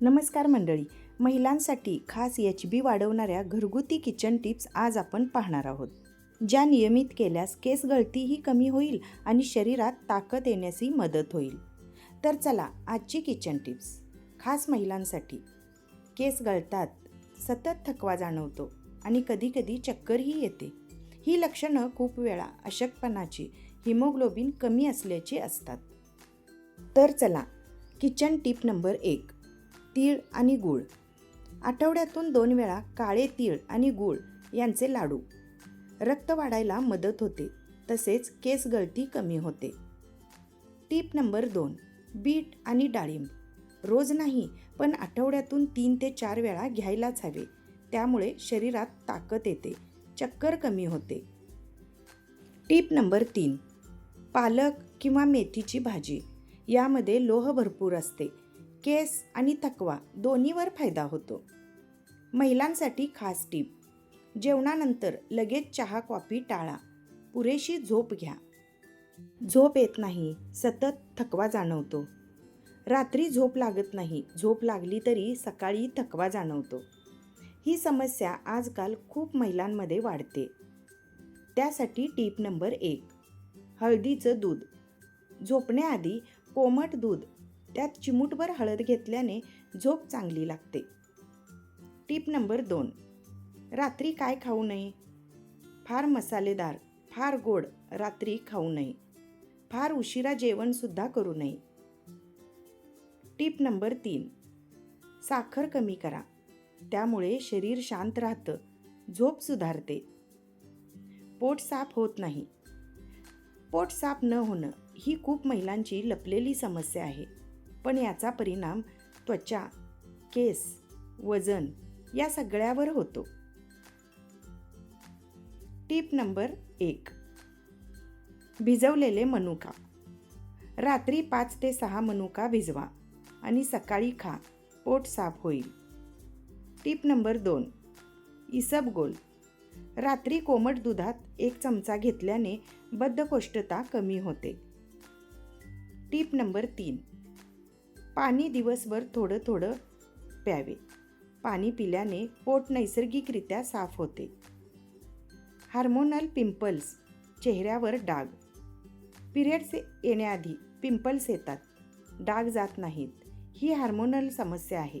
नमस्कार मंडळी. महिलांसाठी खास एच बी वाढवणाऱ्या घरगुती किचन टिप्स आज आपण पाहणार आहोत. ज्या नियमित केल्यास केस गळतीही कमी होईल आणि शरीरात ताकद येण्यासही मदत होईल. तर चला आजची किचन टिप्स. खास महिलांसाठी. केस गळतात सतत थकवा जाणवतो आणि कधीकधी चक्करही येते. ही लक्षणं खूप वेळा अशक्तपणाची हिमोग्लोबिन कमी असल्याची असतात. तर चला किचन टिप नंबर एक. तीळ आणि गूळ. आठवड्यातून दोन वेळा काळे तीळ आणि गूळ यांचे लाडू. रक्त वाढायला मदत होते तसेच केस गळती कमी होते. टीप नंबर दोन बीट आणि डाळिंब. रोज नाही पण आठवड्यातून तीन ते चार वेळा घ्यायलाच हवे. त्यामुळे शरीरात ताकद येते चक्कर कमी होते. टीप नंबर तीन पालक किंवा मेथीची भाजी. यामध्ये लोह भरपूर असते केस आणि थकवा दोन्हीवर फायदा होतो. महिलांसाठी खास टीप जेवणानंतर लगेच चहा कॉफी टाळा. पुरेशी झोप घ्या. झोप येत नाही सतत थकवा जाणवतो. रात्री झोप लागत नाही झोप लागली तरी सकाळी थकवा जाणवतो. ही समस्या आजकाल खूप महिलांमध्ये वाढते. त्यासाठी टीप नंबर एक हळदीचं दूध. झोपण्याआधी कोमट दूध त्यात चिमूटभर हळद घेतल्याने झोप चांगली लागते. टीप नंबर दोन. रात्री काय खाऊ नये? फार मसालेदार फार गोड रात्री खाऊ नये. फार उशिरा जेवणसुद्धा करू नये. टीप नंबर तीन. साखर कमी करा. त्यामुळे शरीर शांत राहतं झोप सुधारते. पोट साफ होत नाही. पोट साफ न होणं ही खूप महिलांची लपलेली समस्या आहे. पण याचा परिणाम त्वचा केस वजन या सगळ्यावर होतो. टीप नंबर एक. भिजवलेले मनुका. रात्री पाच ते सहा मनुका भिजवा आणि सकाळी खा पोट साफ होईल. टीप नंबर दोन. इसबगोल रात्री कोमट दुधात एक चमचा घेतल्याने बद्धकोष्ठता कमी होते. टीप नंबर तीन. पाणी दिवसभर थोडं थोडं प्यावे. पाणी पिल्याने पोट नैसर्गिकरित्या साफ होते. हार्मोनल पिंपल्स चेहऱ्यावर डाग. पिरियड्स येण्याआधी पिंपल्स येतात. डाग जात नाहीत. ही हार्मोनल समस्या आहे.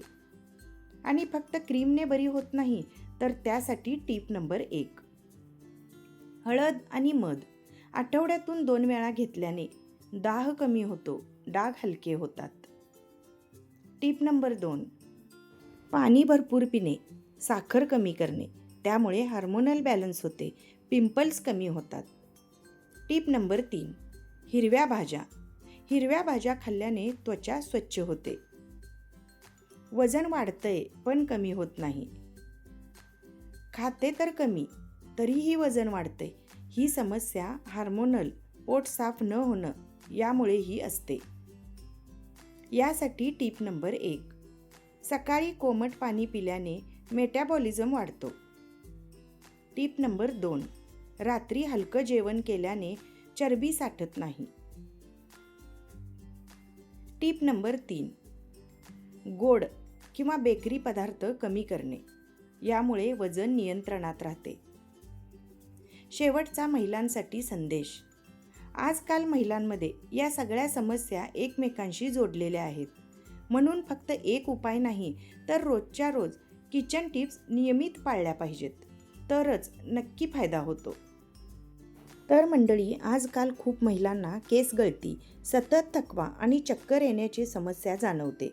आणि फक्त क्रीमने बरी होत नाही तर त्यासाठी टीप नंबर एक. हळद आणि मध. आठवड्यातून दोन वेळा घेतल्याने दाह कमी होतो डाग हलके होतात. टीप नंबर दोन. पाणी भरपूर पिणे साखर कमी करणे त्यामुळे हार्मोनल बॅलन्स होते पिंपल्स कमी होतात. टीप नंबर तीन हिरव्या भाज्या. हिरव्या भाज्या खाल्ल्याने त्वचा स्वच्छ होते. वजन वाढतंय पण कमी होत नाही. खाते तर कमी तरीही वजन वाढते ही समस्या हार्मोनल पोट साफ न होणं यामुळेही असते. यासाठी टीप नंबर एक. सकाळी कोमट पाणी पिल्याने मेटॅबॉलिझम वाढतो. टीप नंबर दोन. रात्री हलकं जेवण केल्याने चरबी साठत नाही. टीप नंबर तीन. गोड किंवा बेकरी पदार्थ कमी करणे. यामुळे वजन नियंत्रणात राहते. शेवटचा महिलांसाठी संदेश. आजकाल महिलांमध्ये या सगळ्या समस्या एकमेकांशी जोडलेल्या आहेत. म्हणून फक्त एक उपाय नाही तर रोजच्या रोज किचन टिप्स नियमित पाळल्या पाहिजेत. तरच नक्की फायदा होतो. तर मंडळी आजकाल खूप महिलांना केस गळती सतत थकवा आणि चक्कर येण्याची समस्या जाणवते.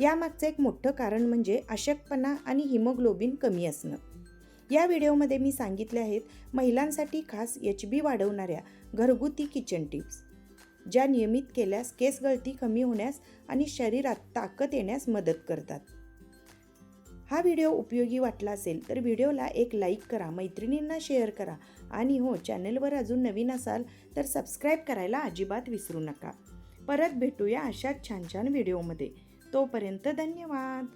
यामागचं एक मोठं कारण म्हणजे अशक्तपणा आणि हिमोग्लोबिन कमी असणं. या व्हिडिओमध्ये मी सांगितले आहेत महिलांसाठी खास एच बी वाढवणाऱ्या घरगुती किचन टिप्स ज्या नियमित केल्यास केस गळती कमी होण्यास आणि शरीरात ताकद येण्यास मदत करतात. हा व्हिडिओ उपयोगी वाटला असेल तर व्हिडिओला एक लाईक करा मैत्रिणींना शेअर करा आणि हो चॅनलवर अजून नवीन असाल तर सबस्क्राईब करायला अजिबात विसरू नका. परत भेटूया अशाच छान छान व्हिडिओमध्ये. तोपर्यंत धन्यवाद!